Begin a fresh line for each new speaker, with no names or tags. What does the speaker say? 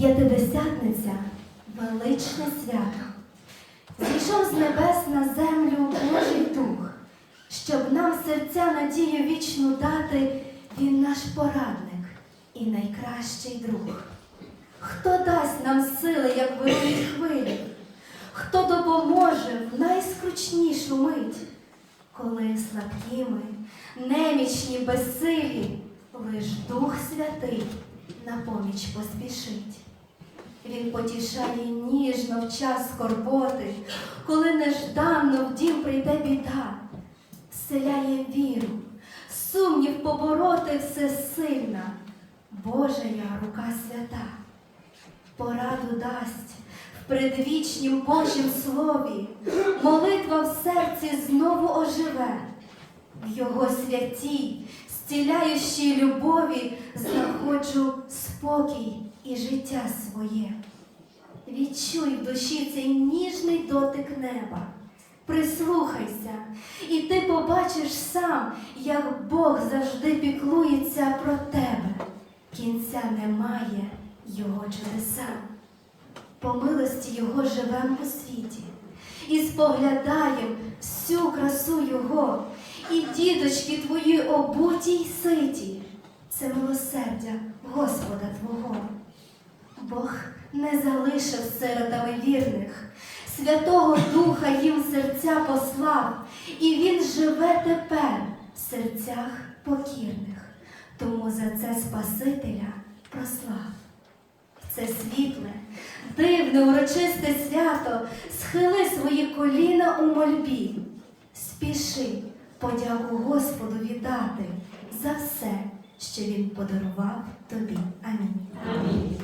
П'ятидесятниця величне свято. Зійшов з небес на землю Божий Дух, щоб нам серця надію вічну дати, Він наш порадник і найкращий друг. Хто дасть нам сили, як вирують хвилі, хто допоможе в найскручнішу мить, коли слабкими, немічні, безсилі, лиш Дух Святий на поміч поспішить. Він потішає ніжно в час скорботи, коли нежданно в дім прийде біда, вселяє віру, сумнів побороти всесильна, Божая рука свята, пораду дасть в предвічнім Божім слові, молитва в серці знову оживе, в його святій, зціляючій любові знаходжу спокій і життя своє. Відчуй в душі цей ніжний дотик неба. Прислухайся, і ти побачиш сам, як Бог завжди піклується про тебе. Кінця немає Його чудесам. По милості Його живем у світі, і споглядаєм всю красу Його, і діточки твої обуті й ситі. Це милосердя Господа Твого. Бог не залишив сиротами вірних, Святого Духа їм серця послав, і Він живе тепер в серцях покірних. Тому за це Спасителя прослав. Це світле, дивне, урочисте свято, схили свої коліна у мольбі. Спіши подяку Господу віддати за все, що Він подарував тобі. Амінь. Амінь.